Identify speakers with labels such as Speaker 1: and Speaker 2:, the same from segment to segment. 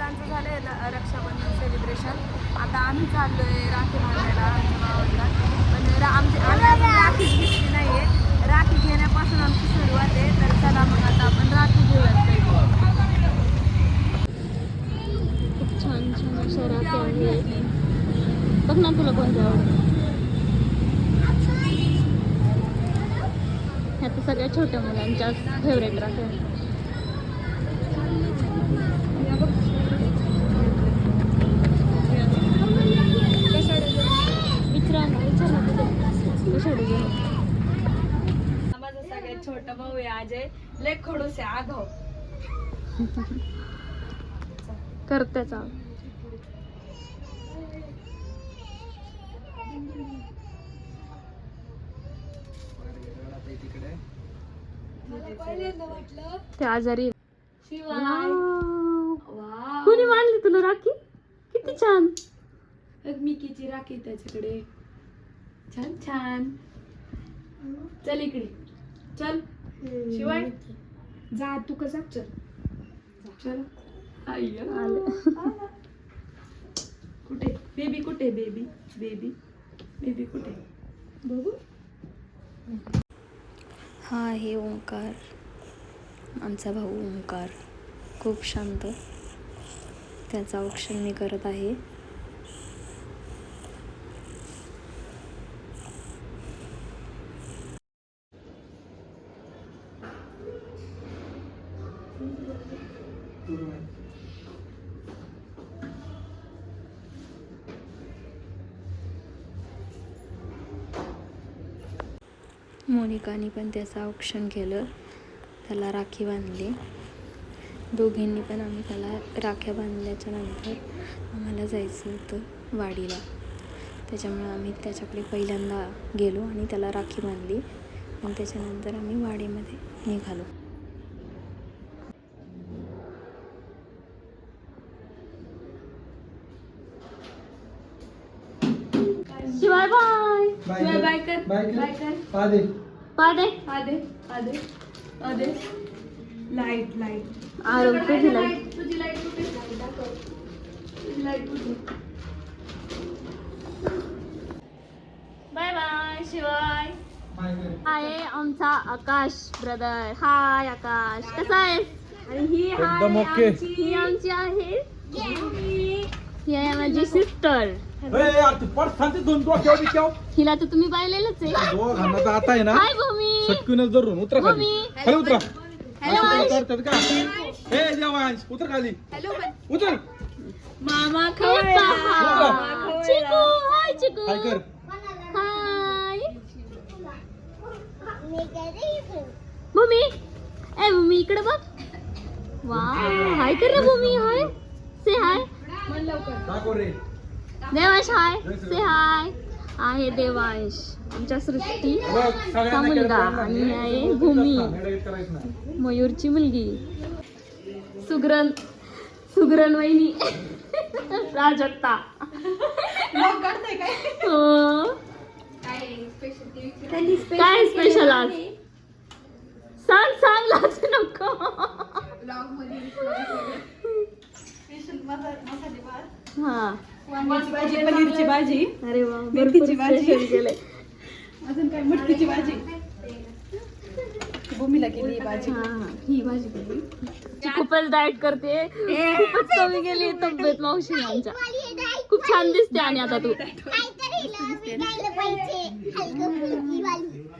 Speaker 1: मुलांचं झालंय रक्षाबंधन सेलिब्रेशन आता आम्ही चाललोय राखी बांधायला आमच्या भावाला. पण रा- आमची आम्ही अजून राखी घेतली आहे राखी घेण्यापासून आमची सुरुवात आहे. तर चला मग आता आपण राखी घेऊयात
Speaker 2: खूप छान छान अशा राखी आहे बघ ना तुला कोणत्या आवडतात. ह्या तर सगळ्या छोट्या मुलांच्या फेवरेट राख्या आहेत. विचारा ना विचार ना तुझं कशा डझन
Speaker 1: माझा सगळ्यात छोटा भाऊ आहे अजय. लय खडूस आहे आगाव
Speaker 2: करत्याचा ते आजारी.
Speaker 1: शिवाय.
Speaker 2: वाव.
Speaker 1: वाव.
Speaker 2: कोणी मांडली तुला राखी? किती छान.
Speaker 1: मिकीची राखी त्याच्याकडे. छान छान. चल इकडे. चल. शिवाय? जा तू कसा? चल. चल. कुठे? बेबी कुठे? बेबी. बेबी. बेबी कुठे? बघू.
Speaker 2: हा आहे ओंकार. आमचा भाऊ ओंकार. खूप शांत. त्याचं औक्षण मी करत आहे. मोनिकाने पण त्याचं औक्षण केलं. त्याला राखी बांधली. दोघींनी पण आम्ही त्याला राख्या बांधल्याच्या नंतर आम्हाला जायचं होतं वाडीला. त्याच्यामुळे आम्ही त्याच्याकडे पहिल्यांदा गेलो आणि त्याला राखी बांधली. आणि त्याच्यानंतर आम्ही वाडीमध्ये निघालो शिवाय बाय
Speaker 1: कर
Speaker 3: बाय कर.
Speaker 1: बाय कर
Speaker 3: पादे
Speaker 2: पादे
Speaker 1: लाइट लाइट
Speaker 2: आरोग्य.
Speaker 1: आहे? तुझी लाइट कुठे आहे? दाखव. तुझी लाइट कुठे
Speaker 2: बाय बाय शिवाय. आहे आमचा आकाश ब्रदर हाय आकाश कसा आहेस
Speaker 1: आणि ही
Speaker 3: एकदम
Speaker 1: आहे
Speaker 3: ओके.
Speaker 1: आमची
Speaker 2: ही आमची आहे. ही आहे माझी सिस्टर
Speaker 3: दोन
Speaker 2: हिला तर तुम्ही पाहिलेलंच आहे.
Speaker 3: आता आहे ना.
Speaker 2: हाय भूमी.
Speaker 3: सटकूनच धरून उतरा खाली.
Speaker 2: भूमी.
Speaker 3: खाली उतरा.
Speaker 2: हॅलो
Speaker 3: असं. करतात का? ए देवांश उतर खाली. उतर.
Speaker 1: मामा
Speaker 2: हे
Speaker 1: खवळला.
Speaker 2: पहा.
Speaker 1: मामा
Speaker 2: चिकू
Speaker 1: खवळला.
Speaker 2: हाय चिकू.
Speaker 3: काय कर.
Speaker 2: हाय. भूमी. ए भूमी इकडे बघ. वा हाय कर ना भूमी हाय. से हाय.
Speaker 3: दाखव रे.
Speaker 2: देवांश हाय से हाय आहे देवांश आमच्या सृष्टी
Speaker 3: बघ,
Speaker 2: हा
Speaker 3: सगळ्यांना
Speaker 2: मुलगा आणि
Speaker 3: नाही.
Speaker 2: आहे भूमी. मयूरची मुलगी. सुग्रण सुग्रण वहिनी. प्राजक्ता
Speaker 1: काय?
Speaker 2: हो. स्पेशल आज? सांग सांग लाच नको. हा.
Speaker 1: वांग्याची भाजी पनीरची भाजी.
Speaker 2: अरे वा
Speaker 1: मेथीची भाजी.
Speaker 2: केलंय.
Speaker 1: अजून काय? मटकीची भाजी. भूमीला केली ही भाजी.
Speaker 2: हा हा. ही भाजी केली. ती खूपच डाएट करते. खूपच कमी गेली तब्येत मावशी आमच्या. खूप छान दिसते आणि आता तू.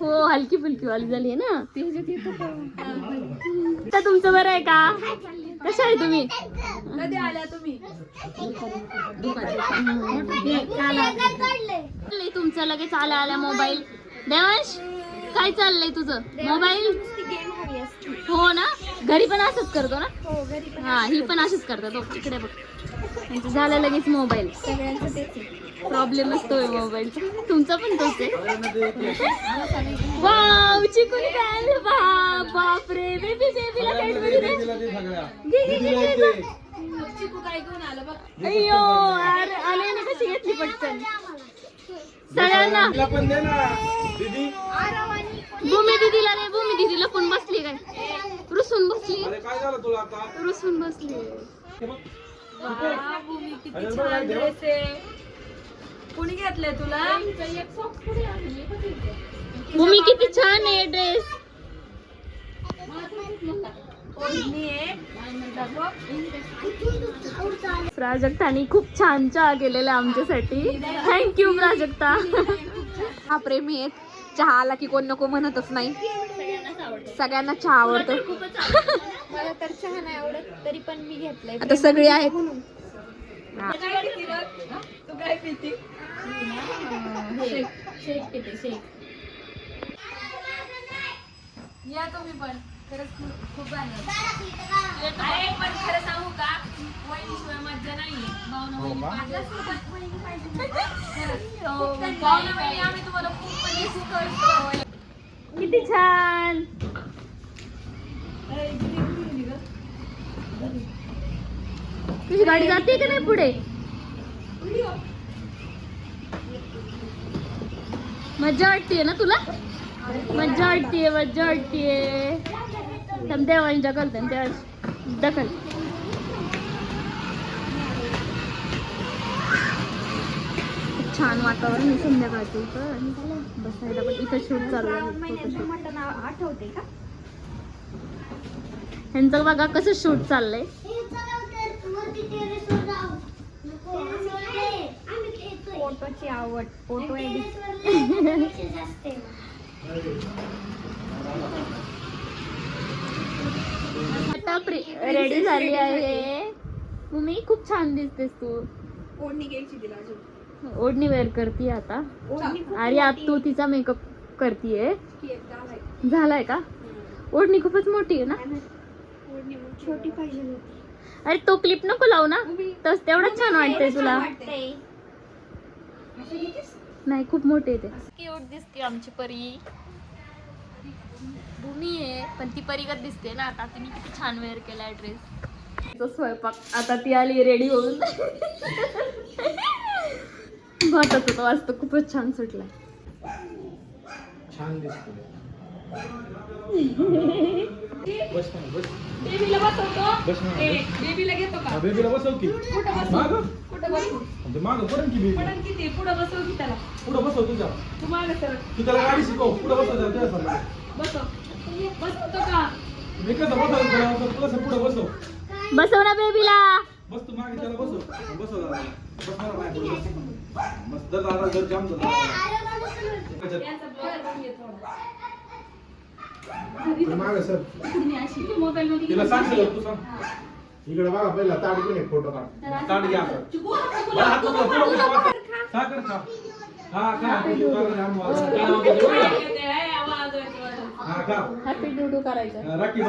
Speaker 2: हो हलकी फुलकी वाली झाली आहे ना. तर तुमचं बरं आहे का? कशा आहे तुम्ही?
Speaker 1: कधी आल्या तुम्ही?
Speaker 2: तुमचं लगेच आल्या आल्या मोबाईल. देवांश काय चाललंय तुझं? मोबाईल? हो ना? घरी पण असंच करतो ना? हा ही पण अशीच करतात. हो, इकडे बघ. झालं लगेच मोबाईल. प्रॉब्लेम असतोय मोबाईलचा तुमचा पण तोच आहे. वाव चिकून बापरे. बेबी बेबीला कॅडबरी दे.
Speaker 3: दिला ते सगळ्या.
Speaker 2: घे, घे, घे, घे,
Speaker 3: दिला
Speaker 2: घे.
Speaker 3: ते.
Speaker 1: चिकू काय घेऊन आलं
Speaker 2: अरे आल्याने कशी घेतली पटकन. सगळ्यांना.
Speaker 3: तिला पण दे ना दीदी.
Speaker 2: भूमी दिदीला रे भूमी दिदीला पण बसली काय? रुसून बसली.
Speaker 3: अरे काय झालं तुला आता?
Speaker 2: रुसून बसली.
Speaker 3: हे बघ. अरे बघ,
Speaker 1: छान. ड्रेस आहे. कुणी घेतलंय तुला?
Speaker 2: भूमी किती छान आहे ड्रेस. प्राजक्तानी खूप छान चहा केलेला आहे आमच्यासाठी. Thank you Prajakta.
Speaker 1: हा प्रेमी आहेत. चहा आला की कोण नको म्हणतच नाही. सगळ्यांना चहा आवडतो.
Speaker 4: मला तर चहा नाही आवडत तरी पण मी घेतलंय.
Speaker 1: आता सगळी आहेत. हा.
Speaker 4: तू काय पिती? शेक पिते शेक
Speaker 1: या तुम्ही पण. खरंच खूप खूप भारी आहे. अरे पण खरं सांगू का? वहिनीशिवाय मज्जा नाहीये. भावना
Speaker 3: हो
Speaker 1: वहिनी? पाहिजे. हो, भावना वहिनी आम्ही तुम्हाला खूप म्हणजे.
Speaker 2: किती छान. तुझी गाडी जाते का नाही पुढे? मज्जा वाटतेय ना तुला? मज्जा वाटतेय मज्जा वाटतेय. देवानी ढकल त्या ढकल छान वातावरण आहे संध्याकाळचं इथं. बसायला पण इथं शूट चालू आहे.
Speaker 4: आठवते का?
Speaker 2: ह्यांचं बघा कसं शूट चाललंय.
Speaker 4: फोटोची आवड फोटो एडिट.
Speaker 2: आता रेडी झाली आहे. मी खूप छान दिसतेस तू.
Speaker 4: ओढणी घ्यायची तिला अजून.
Speaker 2: ओढणी वेअर करते आता. अरे आता तू तिचा मेकअप करतीये. झालाय का? ओढणी खूपच मोठी आहे ना?
Speaker 4: ओढणी छोटी पाहिजे होती.
Speaker 2: अरे तो क्लिप नको लावू ना. तस तेवढंच छान वाटतंय तुला. नाही खूप मोठी आहे ते. क्यूट दिसते आमची परी. भूमी आहे पण ती परीगत दिसते ना. आता तिने किती छान वेअर केलाय ड्रेस तो स्वयंपाक. आता ती आली रेडी होऊन. भाताचा तो आज तर खूपच छान सुटलाय.
Speaker 3: छान बस
Speaker 1: बेबीला बसवतो. बेबीला घेतो का?
Speaker 3: बेबीला बसव की.
Speaker 1: कुठं बसवू?
Speaker 3: माग?
Speaker 1: कुठं बसू
Speaker 3: माग पडन की बेबी
Speaker 1: पडन किती पुढं बसव की त्याला.
Speaker 3: पुढं बसव तुझ्या.
Speaker 1: तू मागे सर.
Speaker 3: तू त्याला गाडी शिकव. पुढं बसव त्याला.
Speaker 1: बसव. बसवतो का?
Speaker 3: मी कसं बसव तुला असं पुढं बसव.
Speaker 2: बसव ना बेबीला.
Speaker 3: बस तू मागे त्याला बसव. बसव दादा बस मला नाही पुढं बस बस जर दादा जर जाम झाला.
Speaker 1: यांचा ब्लॉग
Speaker 3: मागं सर. तिला तू सांग.
Speaker 5: इकडे बघा पहिला ताट घेऊन एक फोटो काढ.
Speaker 3: ताट घ्या. साखर खा हा खा? हा. खा.
Speaker 2: हॅपी करायचं.
Speaker 3: राखी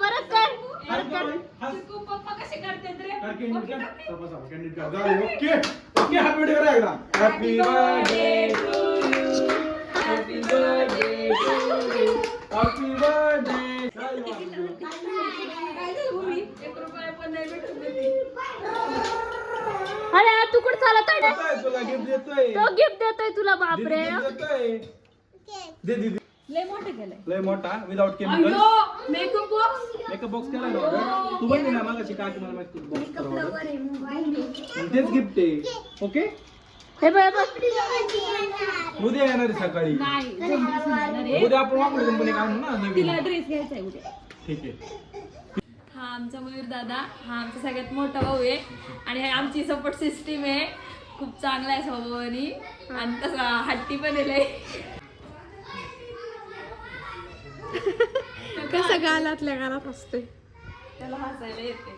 Speaker 2: परत कर परत कर.
Speaker 3: हात-
Speaker 1: पप्पा कसे करतात रे?
Speaker 3: कर, कॅन्डिड कर. सपा, सपा, कॅन्डिड कर. झालं, ओके. ओके हॅपी बर्थडे करा एकदा. Happy birthday to you happy birthday to you happy birthday
Speaker 1: काय झालं भूमी एक रुपया पण नाही भेटत देते.
Speaker 2: अरे तू कुठं चालत आहे?
Speaker 3: तुला गिफ्ट देतोय.
Speaker 2: तो गिफ्ट देतोय तुला बापरे.
Speaker 3: देतोय. दे दीदी
Speaker 1: लय मोठे केलंय.
Speaker 3: लय मोठा विदाउट केमिकल
Speaker 1: अयो मेकअप बॉक्स
Speaker 3: मेकअप बॉक्स केला ना order? तू बनली ना मागाशी काकी मला माहिती बॉक्स करा order. तेच गिफ्ट आहे. ओके
Speaker 2: हे बघ हे बघ.
Speaker 3: उद्या येणार आहे सकाळी. उद्या आपण वापरू कंपनी ना
Speaker 1: तिला
Speaker 3: नवीन
Speaker 1: ड्रेस घ्यायचा आहे उद्या.
Speaker 3: ठीक आहे.
Speaker 1: हा आमचा मयूर दादा हा आमचा सगळ्यात मोठा भाऊ आहे. आणि हे आमची सपोर्ट सिस्टीम आहे. खूप चांगला आहे स्वभावानी. आणि तसा हट्टी पण आहे लय.
Speaker 4: कसं गालातल्या गालात असते
Speaker 1: त्याला हसायला येते.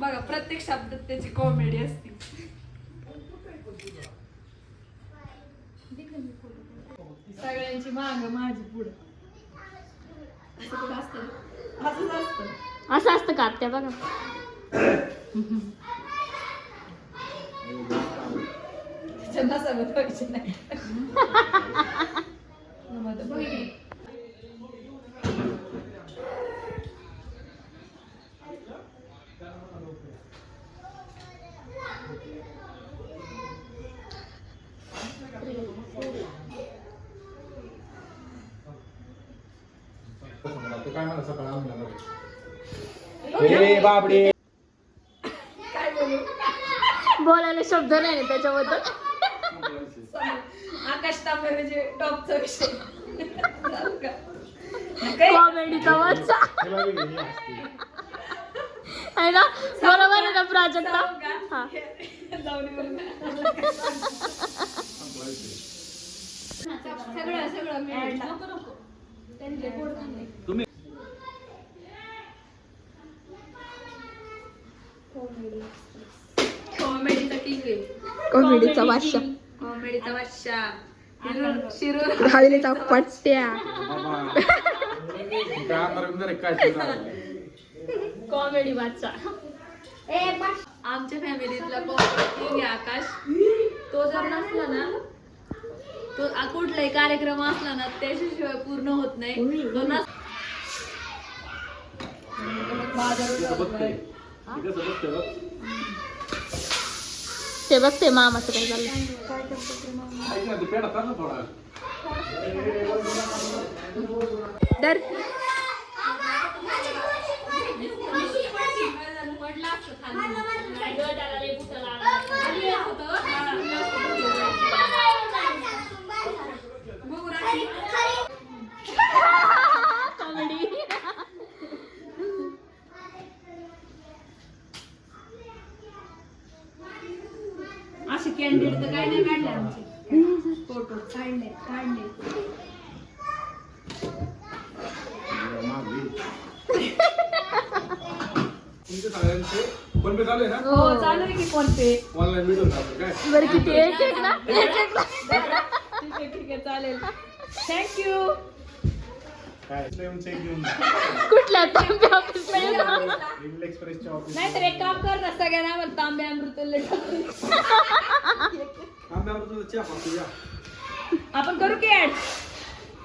Speaker 1: बघा प्रत्येक शब्दात त्याची कॉमेडी असते. सगळ्यांची माग माझी पुढं. असं कुठं असतं? असंच असतं.
Speaker 2: असं असतं का आत्या? बघा.
Speaker 1: पाहिजे नाही.
Speaker 5: काय मला सकाळ
Speaker 3: बाबडे
Speaker 2: बोलायला शब्द नाही ना त्याच्याबद्दल.
Speaker 1: आकाश तांबे म्हणजे टॉपचा विषय?
Speaker 2: कॉमेडीचा
Speaker 5: हे.
Speaker 2: आहे ना? बरोबर आहे ना प्राजक्ता? हा.
Speaker 4: सगळं सगळं मिळालं.
Speaker 1: कॉमेडीचा
Speaker 4: बादशाह
Speaker 1: कॉमेडीचा बादशाह शिरूर शिरूर.
Speaker 4: हवेलीचा पट्ट्या?
Speaker 2: कॉमेडी वाचा.
Speaker 1: आमच्या फॅमिलीतला कॉमेडी आकाश तो जर नसला ना तो कुठलाही कार्यक्रम असला ना त्याच्याशिवाय पूर्ण होत नाही. तो नस
Speaker 3: बघते. इथं कसं बघते बघ.
Speaker 2: ते बघते मामाचं काय झालं
Speaker 3: ऐक ना, तू पेढा चाल ना थोडा.
Speaker 4: डर
Speaker 2: कॉमेडी
Speaker 1: असे कॅन्डिडेट तर काय नाही काढले आमचे फोटो काढले काढले
Speaker 3: तुमचे सगळ्यांचे फोन पे चालू आहे ना
Speaker 1: हो चालू आहे की फोन पे
Speaker 3: ऑनलाईन व्हिडिओ चालू आहे काय
Speaker 2: बरं किती एक एक ना एक एक ना?
Speaker 1: ठीक आहे ठीक आहे चालेल थँक्यू
Speaker 5: काय सेवन चेक घेऊन
Speaker 2: कुठल्या तांबे
Speaker 5: एक्सप्रेसच्या ऑफिस
Speaker 1: नाहीतर एक काम कर ना सगळ्यांना आम्हाला तांबे अमृत
Speaker 3: आंब्यावर तुझं चहा पाहतो या.
Speaker 1: आपण करू की ऍड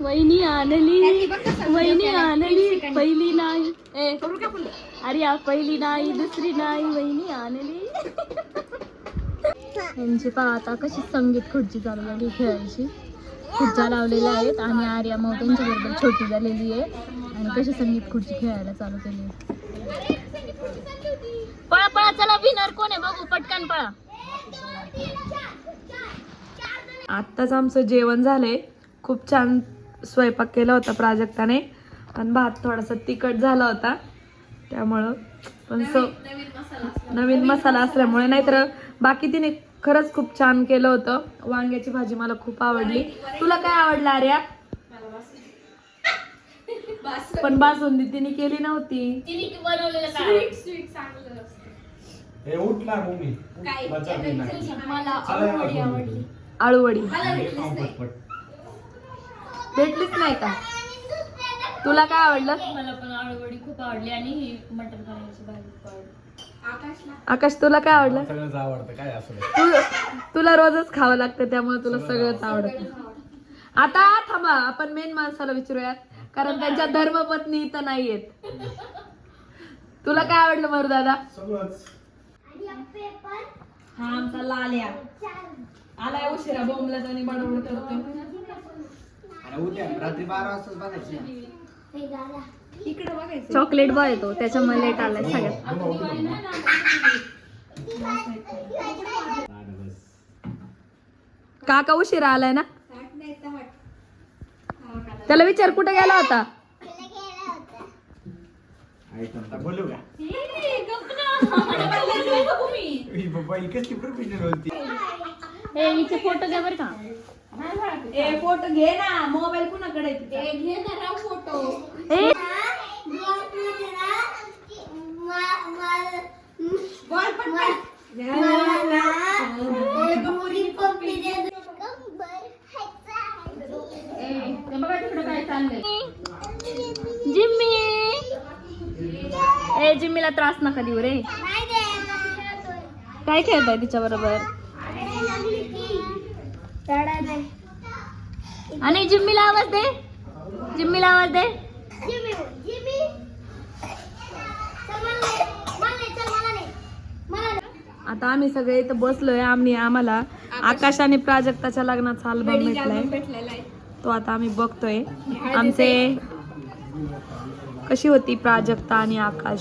Speaker 2: वहिनी आणली वहिनी आणली पहिली नाही. ए अरे पहिली नाही दुसरी नाही वहिनी आणली. यांची पहा आता कशी संगीत खुर्ची चालू झाली खेळायची. खुर्च्या लावलेल्या आहेत आणि आर्या मग त्यांच्याबरोबर छोटी झालेली आहे. आणि कशी संगीत खुर्ची खेळायला चालू केली पळा पळा चला विनर कोण आहे बघू पटकन पळा.
Speaker 1: आत्ताच आमचं जेवण झालंय. खूप छान स्वयंपाक केला होता प्राजक्ताने. आणि भात थोडासा तिखट झाला होता. त्यामुळं पण स नवीन मसाला असल्यामुळे नाहीतर बाकी तिने खरंच खूप छान केलं होतं. वांग्याची भाजी मला खूप आवडली. तुला काय आवडलं आर्या? पण बासुंदी तिने केली नव्हती.
Speaker 2: मला
Speaker 3: मग.
Speaker 1: आळूवडी. भेटलीच नाही. का? तुला काय आवडलं?
Speaker 2: मला पण आळूवडी खूप आवडली आणि ही मटर पनीरची भाजी खूप आवडली.
Speaker 1: आकाश तुला काय आवडलं?
Speaker 3: सगळ्यांचं आवडतं काय असं
Speaker 1: तू तुला रोजच खावं लागतं त्यामुळे तुला सगळंच आवडतं. आता थांबा आपण मेन माणसाला विचारूयात कारण त्यांच्या धर्मपत्नी इथं नाहीयेत. तुला काय आवडलं मरू दादा
Speaker 5: सगळंच.
Speaker 1: हा आमचा लाल्या. आलाय उशिरा बोंबला आणि बडबड करतो
Speaker 5: रात्री बारा वाजताच बघायची.
Speaker 1: इकडे बघायचं.
Speaker 2: चॉकलेट बॉय येतो त्याच्यामुळे लेट आलाय सगळ्यात.
Speaker 1: काका उशिरा आलाय ना? त्याला विचार कुठे गेला होता?
Speaker 5: बोलू का? बाबा इकच की प्रोफेशनल होती?
Speaker 2: ए इथे फोटो घे बरं का.
Speaker 1: ए फोटो घे ना. मोबाईल कुणाकडे ते
Speaker 4: घे ना राव फोटो
Speaker 2: जिम्मीला त्रास नका देऊ रे. काय खेळताय तिच्या बरोबर आणि जिम्मीला आवाज दे. जिम्मीला आवाज दे.
Speaker 1: आता आम्ही सगळे इथं बसलोय आम्ही आम्हाला. आकाश. आणि प्राजक्ताच्या लग्नाचा अल्बम भेटलाय. तो आता आम्ही बघतोय. आमचे कशी होती प्राजक्ता आणि आकाश?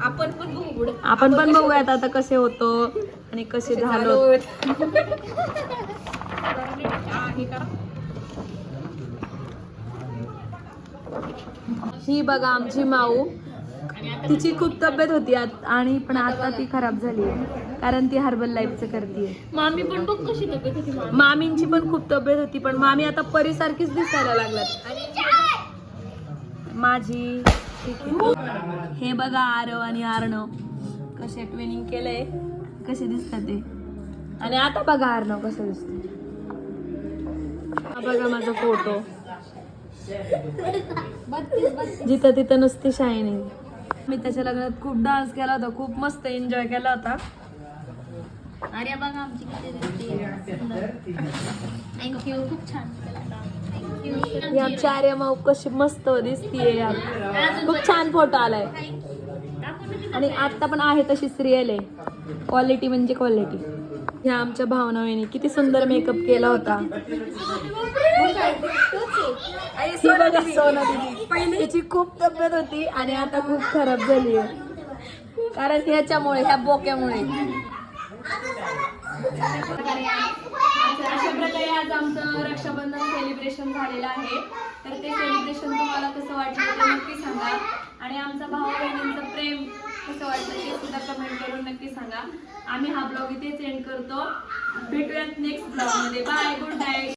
Speaker 4: आपण पण बघू.
Speaker 1: आपण पण बघूयात आता कसे होतो आणि कसे झालो. ही बघा आमची माऊ. तिची खूप तब्येत होती आणि पण आता ती खराब झाली आहे. कारण ती हर्बल लाईफचं करते
Speaker 2: मामी पण बघ कशी तब्येत होती.
Speaker 1: मामींची पण खूप तब्येत होती पण मामी आता परीसारखीच दिसायला लागल्यात. माझी. हे बघा आरव आणि आर्णव. कसे ट्विनिंग केलंय. कसे दिसतात ते. आणि आता बघा आर्णव कसं दिसत बघा माझा फोटो. जिथं तिथं नुसती शायनिंग मी त्याच्या लग्नात खूप डान्स केला होता खूप मस्त एन्जॉय केला होता.
Speaker 2: अरे बघा आमची थँक्यू खूप छान. थँक्यू
Speaker 1: या चार्य माऊ कशी मस्त दिसतीये खूप छान फोटो आलाय. आणि आता पण आहे तशी सिरियल आहे. क्वालिटी म्हणजे क्वालिटी ह्या आमच्या भावनावेनी किती सुंदर मेकअप केला होता. ही बघा सोना दिदी. तिची खूप तब्येत होती आणि आता खूप खराब झाली आहे. कारण ह्याच्यामुळे ह्या बोक्यामुळे. अशा प्रकारे आज आमचं रक्षाबंधन सेलिब्रेशन झालेलं आहे. तर ते सेलिब्रेशन तुम्हाला कसं वाटलं ते नक्की सांगा. आणि आमचा भाऊ बहिणींचं प्रेम कसं वाटलं ते सुद्धा कमेंट करून नक्की सांगा. आम्ही हा ब्लॉग इथेच एंड करतो. भेटूयात नेक्स्ट ब्लॉगमध्ये. Bye good night